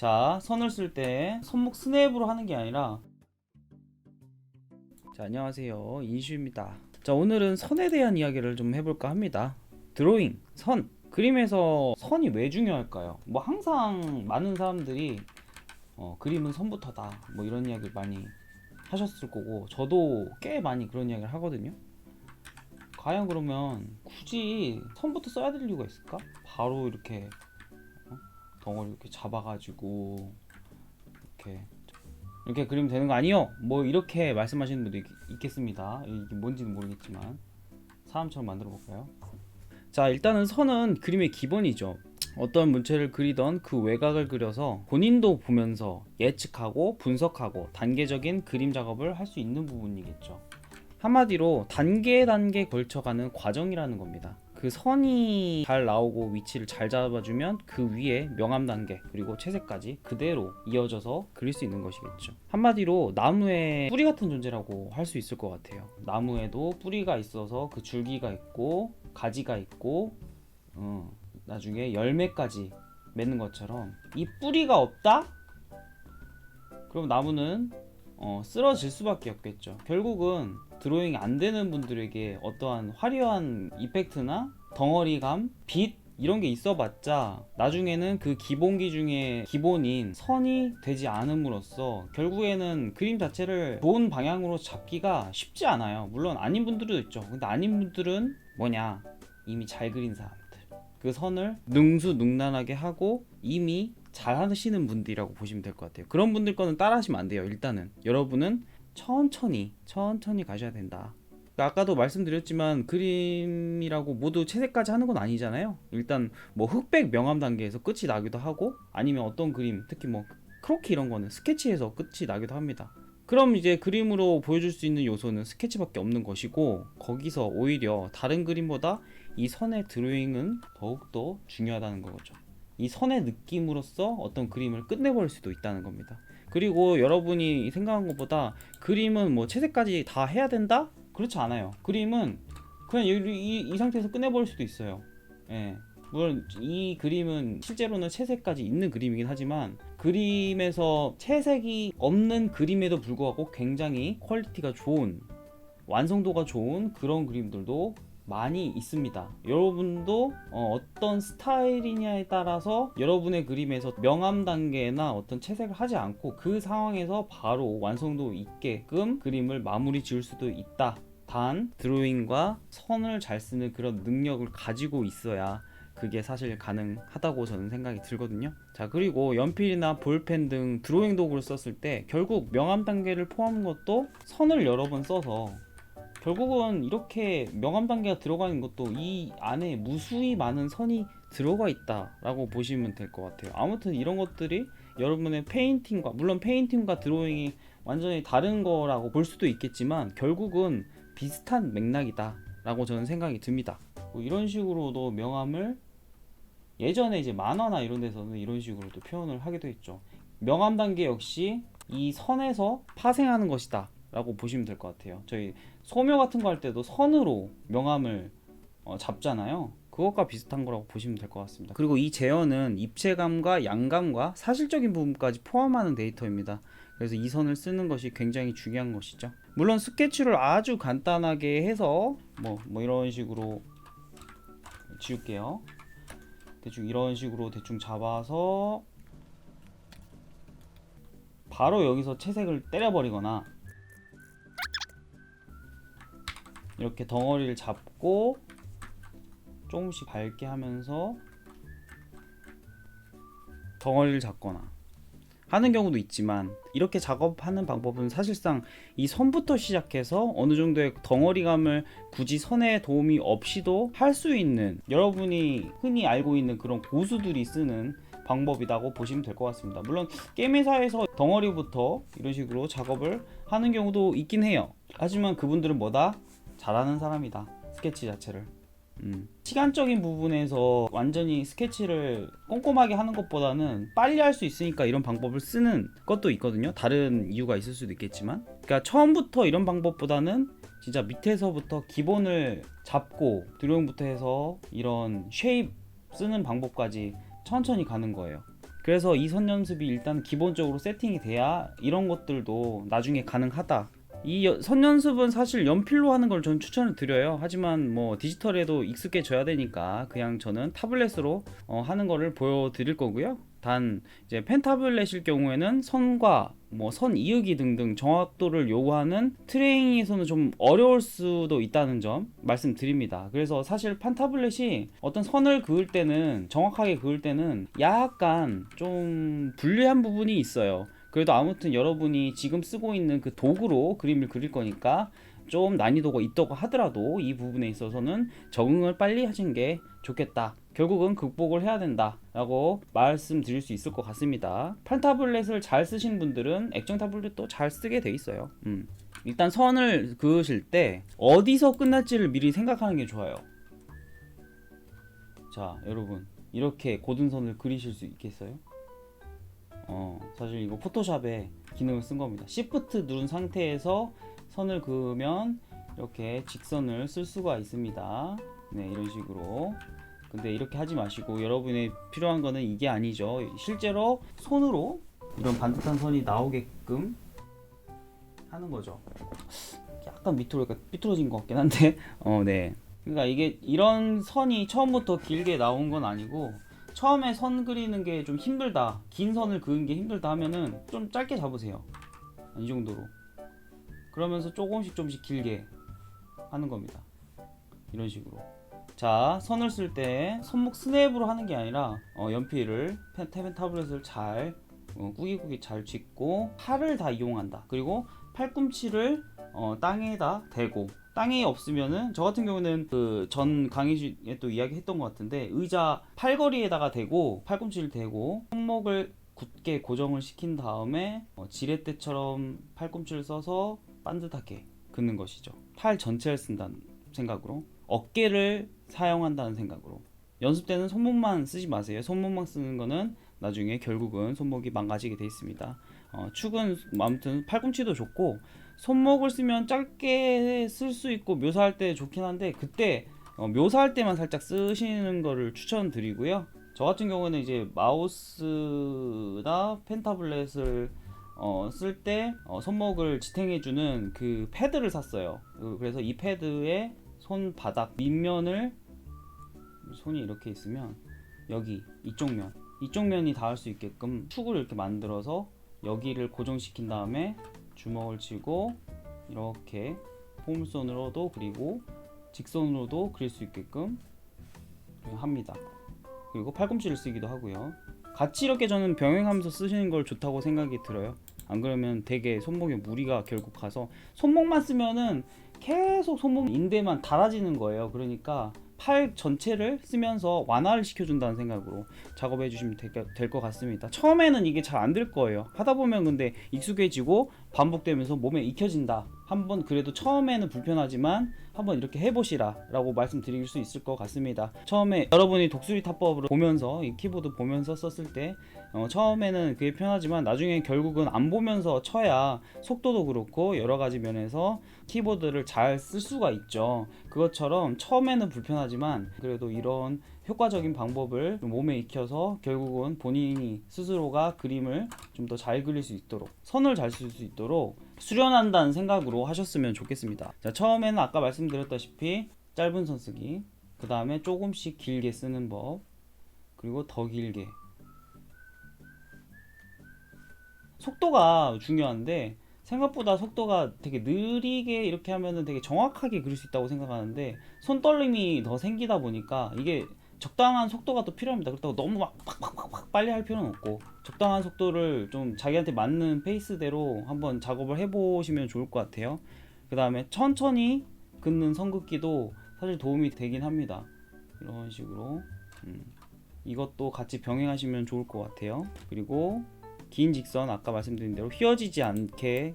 자, 선을 쓸 때 손목 스냅으로 하는 게 아니라 자, 안녕하세요. 인슈입니다. 자, 오늘은 선에 대한 이야기를 좀 해볼까 합니다. 드로잉, 선. 그림에서 선이 왜 중요할까요? 뭐 항상 많은 사람들이 어, 그림은 선부터다. 뭐 이런 이야기 많이 하셨을 거고 저도 꽤 많이 그런 이야기를 하거든요. 과연 그러면 굳이 선부터 써야 될 이유가 있을까? 바로 이렇게 어? 덩어리 이렇게 잡아가지고 이렇게 이렇게 그리면 되는 거 아니요? 뭐 이렇게 말씀하시는 분도 있, 있겠습니다. 이게 뭔지는 모르겠지만 사람처럼 만들어 볼까요? 자 일단은 선은 그림의 기본이죠. 어떤 문체를 그리던 그 외곽을 그려서 본인도 보면서 예측하고 분석하고 단계적인 그림 작업을 할 수 있는 부분이겠죠. 한마디로 단계 단계 걸쳐가는 과정이라는 겁니다. 그 선이 잘 나오고 위치를 잘 잡아주면 그 위에 명암 단계 그리고 채색까지 그대로 이어져서 그릴 수 있는 것이겠죠. 한마디로 나무의 뿌리 같은 존재라고 할 수 있을 것 같아요. 나무에도 뿌리가 있어서 그 줄기가 있고 가지가 있고 어, 나중에 열매까지 맺는 것처럼 이 뿌리가 없다? 그럼 나무는 어, 쓰러질 수밖에 없겠죠. 결국은 드로잉이 안 되는 분들에게 어떠한 화려한 이펙트나 덩어리감, 빛 이런 게 있어봤자 나중에는 그 기본기 중에 기본인 선이 되지 않음으로써 결국에는 그림 자체를 좋은 방향으로 잡기가 쉽지 않아요. 물론 아닌 분들도 있죠. 근데 아닌 분들은 뭐냐 이미 잘 그린 사람들 그 선을 능수능란하게 하고 이미 잘 하시는 분들이라고 보시면 될 것 같아요. 그런 분들 거는 따라하시면 안 돼요. 일단은 여러분은 천천히 천천히 가셔야 된다. 아까도 말씀드렸지만 그림이라고 모두 채색까지 하는 건 아니잖아요. 일단 뭐 흑백 명암 단계에서 끝이 나기도 하고 아니면 어떤 그림 특히 뭐 크로키 이런 거는 스케치에서 끝이 나기도 합니다. 그럼 이제 그림으로 보여줄 수 있는 요소는 스케치밖에 없는 것이고 거기서 오히려 다른 그림보다 이 선의 드로잉은 더욱더 중요하다는 거죠. 이 선의 느낌으로써 어떤 그림을 끝내버릴 수도 있다는 겁니다. 그리고 여러분이 생각한 것보다 그림은 뭐 채색까지 다 해야 된다? 그렇지 않아요. 그림은 그냥 이, 이, 이 상태에서 끝내버릴 수도 있어요. 예. 물론 이 그림은 실제로는 채색까지 있는 그림이긴 하지만 그림에서 채색이 없는 그림에도 불구하고 굉장히 퀄리티가 좋은 완성도가 좋은 그런 그림들도 많이 있습니다. 여러분도 어, 떤 스타일이냐에 따라서 여러분의 그림에서 명암 단계나 어떤 채색을 하지 않고 그 상황에서 바로 완성도 있게끔 그림을 마무리 지을 수도 있다. 단 드로잉과 선을 잘 쓰는 그런 능력을 가지고 있어야 그게 사실 가능하다고 저는 생각이 들거든요. 자, 그리고 연필이나 볼펜 등 드로잉 도구를 썼을 때 결국 명암 단계를 포함한 것도 선을 여러 번 써서 결국은 이렇게 명암 단계가 들어가는 것도 이 안에 무수히 많은 선이 들어가 있다라고 보시면 될 것 같아요. 아무튼 이런 것들이 여러분의 페인팅과 물론 페인팅과 드로잉이 완전히 다른 거라고 볼 수도 있겠지만 결국은 비슷한 맥락이다라고 저는 생각이 듭니다. 뭐 이런 식으로도 명암을 예전에 이제 만화나 이런 데서는 이런 식으로도 표현을 하기도 했죠. 명암 단계 역시 이 선에서 파생하는 것이다. 라고 보시면 될 것 같아요. 저희 소묘 같은 거 할 때도 선으로 명암을 어, 잡잖아요. 그것과 비슷한 거라고 보시면 될 것 같습니다. 그리고 이 제어는 입체감과 양감과 사실적인 부분까지 포함하는 데이터입니다. 그래서 이 선을 쓰는 것이 굉장히 중요한 것이죠. 물론 스케치를 아주 간단하게 해서 뭐, 뭐 이런 식으로 지울게요. 대충 이런 식으로 대충 잡아서 바로 여기서 채색을 때려버리거나 이렇게 덩어리를 잡고 조금씩 밝게 하면서 덩어리를 잡거나 하는 경우도 있지만 이렇게 작업하는 방법은 사실상 이 선부터 시작해서 어느 정도의 덩어리감을 굳이 선에 도움이 없이도 할 수 있는 여러분이 흔히 알고 있는 그런 고수들이 쓰는 방법이라고 보시면 될 것 같습니다. 물론 게임 회사에서 덩어리부터 이런 식으로 작업을 하는 경우도 있긴 해요. 하지만 그분들은 뭐다? 잘하는 사람이다. 스케치 자체를. 음. 시간적인 부분에서 완전히 스케치를 꼼꼼하게 하는 것보다는 빨리 할 수 있으니까 이런 방법을 쓰는 것도 있거든요. 다른 이유가 있을 수도 있겠지만. 그러니까 처음부터 이런 방법보다는 진짜 밑에서부터 기본을 잡고 드로잉부터 해서 이런 쉐입 쓰는 방법까지 천천히 가는 거예요. 그래서 이 선 연습이 일단 기본적으로 세팅이 돼야 이런 것들도 나중에 가능하다. 이 선 연습은 사실 연필로 하는 걸 저는 추천을 드려요. 하지만 뭐 디지털에도 익숙해져야 되니까 그냥 저는 타블렛으로 어, 하는 거를 보여드릴 거고요. 단 이제 펜타블렛일 경우에는 선과 뭐 선 이으기 등등 정확도를 요구하는 트레이닝에서는 좀 어려울 수도 있다는 점 말씀드립니다. 그래서 사실 판타블렛이 어떤 선을 그을 때는 정확하게 그을 때는 약간 좀 불리한 부분이 있어요. 그래도 아무튼 여러분이 지금 쓰고 있는 그 도구로 그림을 그릴 거니까 좀 난이도가 있다고 하더라도 이 부분에 있어서는 적응을 빨리 하시는 게 좋겠다. 결국은 극복을 해야 된다라고 말씀드릴 수 있을 것 같습니다. 판 타블렛을 잘 쓰신 분들은 액정 타블렛도 잘 쓰게 돼 있어요. 음. 일단 선을 그으실 때 어디서 끝날지를 미리 생각하는 게 좋아요. 자, 여러분 이렇게 고든 선을 그리실 수 있겠어요? 어, 사실 이거 포토샵에 기능을 쓴 겁니다. Shift 누른 상태에서 선을 그으면 이렇게 직선을 쓸 수가 있습니다. 네, 이런 식으로. 근데 이렇게 하지 마시고 여러분이 필요한 거는 이게 아니죠. 실제로 손으로 이런 반듯한 선이 나오게끔 하는 거죠. 약간 밑으로 약간 삐뚤어진 것 같긴 한데, 어, 네. 그러니까 이게 이런 선이 처음부터 길게 나온 건 아니고 처음에 선 그리는 게 좀 힘들다, 긴 선을 그은 게 힘들다 하면은 좀 짧게 잡으세요. 이 정도로. 그러면서 조금씩 조금씩 길게 하는 겁니다. 이런 식으로. 자, 선을 쓸 때 손목 스냅으로 하는 게 아니라 어, 연필을 펜, 태펜 타블렛을 잘 어, 꾸기꾸기 잘 짚고 팔을 다 이용한다. 그리고 팔꿈치를 어, 땅에다 대고 땅이 없으면은 저 같은 경우는 그 전 강의에 또 이야기했던 것 같은데 의자 팔걸이에다가 대고 팔꿈치를 대고 손목을 굳게 고정을 시킨 다음에 어, 지렛대처럼 팔꿈치를 써서 반듯하게 긋는 것이죠. 팔 전체를 쓴다는 생각으로 어깨를 사용한다는 생각으로 연습 때는 손목만 쓰지 마세요. 손목만 쓰는 거는 나중에 결국은 손목이 망가지게 돼 있습니다. 어, 축은 아무튼 팔꿈치도 좋고 손목을 쓰면 짧게 쓸 수 있고 묘사할 때 좋긴 한데 그때 어, 묘사할 때만 살짝 쓰시는 거를 추천드리고요. 저 같은 경우는 이제 마우스나 펜 타블렛을 어, 쓸때 어, 손목을 지탱해주는 그 패드를 샀어요. 그- 그래서 이 패드에 손바닥 밑면을 손이 이렇게 있으면 여기 이쪽 면 이쪽 면이 닿을 수 있게끔 축을 이렇게 만들어서 여기를 고정시킨 다음에 주먹을 쥐고 이렇게 포물선으로도 그리고 직선으로도 그릴 수 있게끔 합니다. 그리고 팔꿈치를 쓰기도 하고요. 같이 이렇게 저는 병행하면서 쓰시는 걸 좋다고 생각이 들어요. 안 그러면 되게 손목에 무리가 결국 가서 손목만 쓰면은 계속 손목 인대만 닳아지는 거예요. 그러니까 팔 전체를 쓰면서 완화를 시켜준다는 생각으로 작업해 주시면 될 것 같습니다. 처음에는 이게 잘 안 될 거예요. 하다 보면 근데 익숙해지고 반복되면서 몸에 익혀진다. 한번 그래도 처음에는 불편하지만 한번 이렇게 해보시라 라고 말씀드릴 수 있을 것 같습니다. 처음에 여러분이 독수리 타법으로 보면서 이 키보드 보면서 썼을 때 어, 처음에는 그게 편하지만 나중에 결국은 안 보면서 쳐야 속도도 그렇고 여러 가지 면에서 키보드를 잘 쓸 수가 있죠. 그것처럼 처음에는 불편하지만 그래도 이런 효과적인 방법을 좀 몸에 익혀서 결국은 본인이 스스로가 그림을 좀 더 잘 그릴 수 있도록 선을 잘 쓸 수 있도록 수련한다는 생각으로 하셨으면 좋겠습니다. 자, 처음에는 아까 말씀드렸다시피 짧은 선 쓰기, 그 다음에 조금씩 길게 쓰는 법, 그리고 더 길게. 속도가 중요한데 생각보다 속도가 되게 느리게 이렇게 하면은 되게 정확하게 그릴 수 있다고 생각하는데 손떨림이 더 생기다 보니까 이게 적당한 속도가 또 필요합니다. 그렇다고 너무 막 팍팍팍팍 빨리 할 필요는 없고 적당한 속도를 좀 자기한테 맞는 페이스대로 한번 작업을 해보시면 좋을 것 같아요. 그 다음에 천천히 긋는 선긋기도 사실 도움이 되긴 합니다. 이런 식으로 음, 이것도 같이 병행하시면 좋을 것 같아요. 그리고 긴 직선 아까 말씀드린 대로 휘어지지 않게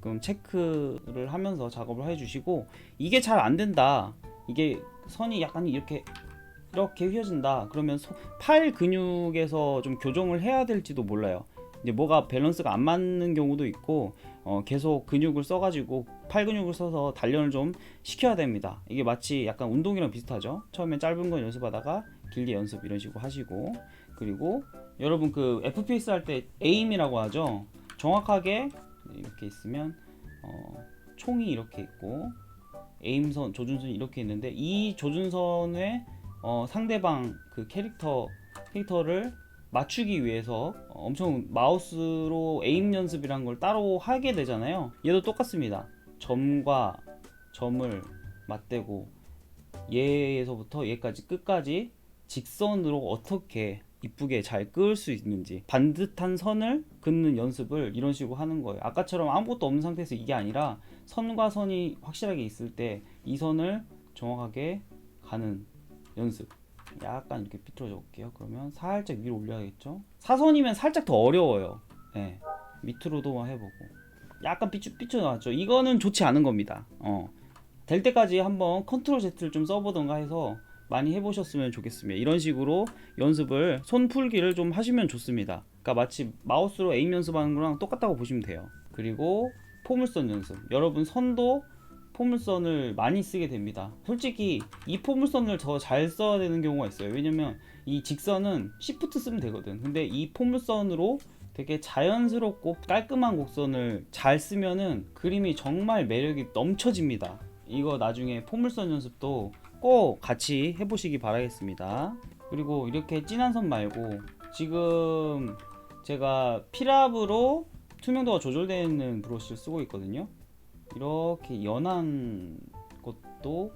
그럼 체크를 하면서 작업을 해주시고 이게 잘 안 된다. 이게 선이 약간 이렇게 이렇게 휘어진다. 그러면 소- 팔 근육에서 좀 교정을 해야 될지도 몰라요. 이제 뭐가 밸런스가 안 맞는 경우도 있고 어, 계속 근육을 써가지고 팔 근육을 써서 단련을 좀 시켜야 됩니다. 이게 마치 약간 운동이랑 비슷하죠. 처음에 짧은 건 연습하다가 길게 연습 이런 식으로 하시고 그리고 여러분 그 FPS 할 때 에임이라고 하죠. 정확하게 이렇게 있으면 어, 총이 이렇게 있고 에임선 조준선이 이렇게 있는데 이 조준선에 어, 상대방 그 캐릭터 캐릭터를 맞추기 위해서 어, 엄청 마우스로 에임 연습이란 걸 따로 하게 되잖아요. 얘도 똑같습니다. 점과 점을 맞대고 얘에서부터 얘까지 끝까지 직선으로 어떻게 이쁘게 잘 그을 수 있는지 반듯한 선을 긋는 연습을 이런 식으로 하는 거예요. 아까처럼 아무것도 없는 상태에서 이게 아니라 선과 선이 확실하게 있을 때 이 선을 정확하게 가는 연습. 약간 이렇게 삐뚤어져 볼게요. 그러면 살짝 위로 올려야겠죠? 사선이면 살짝 더 어려워요. 네. 밑으로도 해보고. 약간 삐뚤, 삐뚤어 나왔죠? 이거는 좋지 않은 겁니다. 어. 될 때까지 한번 컨트롤 Z를 좀 써보던가 해서 많이 해보셨으면 좋겠습니다. 이런 식으로 연습을 손 풀기를 좀 하시면 좋습니다. 그러니까 마치 마우스로 에임 연습하는 거랑 똑같다고 보시면 돼요. 그리고 포물선 연습. 여러분 선도 포물선을 많이 쓰게 됩니다. 솔직히 이 포물선을 더 잘 써야 되는 경우가 있어요. 왜냐면 이 직선은 시프트 쓰면 되거든. 근데 이 포물선으로 되게 자연스럽고 깔끔한 곡선을 잘 쓰면은 그림이 정말 매력이 넘쳐집니다. 이거 나중에 포물선 연습도 꼭 같이 해보시기 바라겠습니다. 그리고 이렇게 진한 선 말고 지금 제가 피랍으로 투명도가 조절되는 브러쉬를 쓰고 있거든요. 이렇게 연한 것도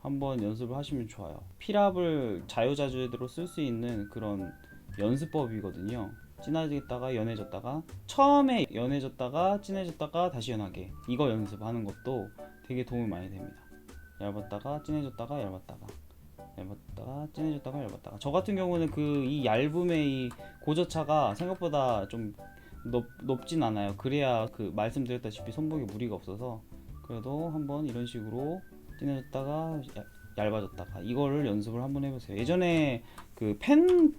한번 연습을 하시면 좋아요. 피랍을 자유자재로 쓸 수 있는 그런 연습법이거든요. 진해졌다가 연해졌다가 처음에 연해졌다가 진해졌다가 다시 연하게 이거 연습하는 것도 되게 도움이 많이 됩니다. 얇았다가 진해졌다가 얇았다가 얇았다가 진해졌다가 얇았다가 저 같은 경우는 그 이 얇음의 이 고저차가 생각보다 좀 높, 높진 않아요. 그래야 그 말씀드렸다시피 손목에 무리가 없어서 그래도 한번 이런 식으로 진해졌다가 얇- 얇아졌다가 이거를 연습을 한번 해보세요. 예전에 그 펜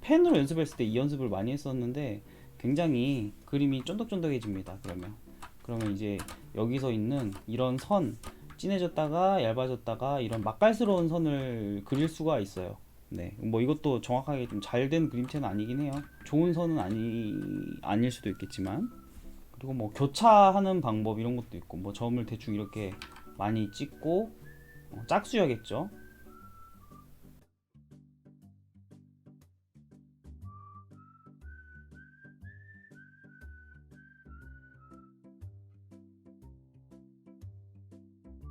펜으로 연습했을 때 이 연습을 많이 했었는데 굉장히 그림이 쫀득쫀득해집니다. 그러면 그러면 이제 여기서 있는 이런 선 진해졌다가 얇아졌다가 이런 맛깔스러운 선을 그릴 수가 있어요. 네, 뭐 이것도 정확하게 좀 잘 된 그림체는 아니긴 해요. 좋은 선은 아니 아닐 수도 있겠지만 그리고 뭐 교차하는 방법 이런 것도 있고 뭐 점을 대충 이렇게 많이 찍고 어, 짝수야겠죠.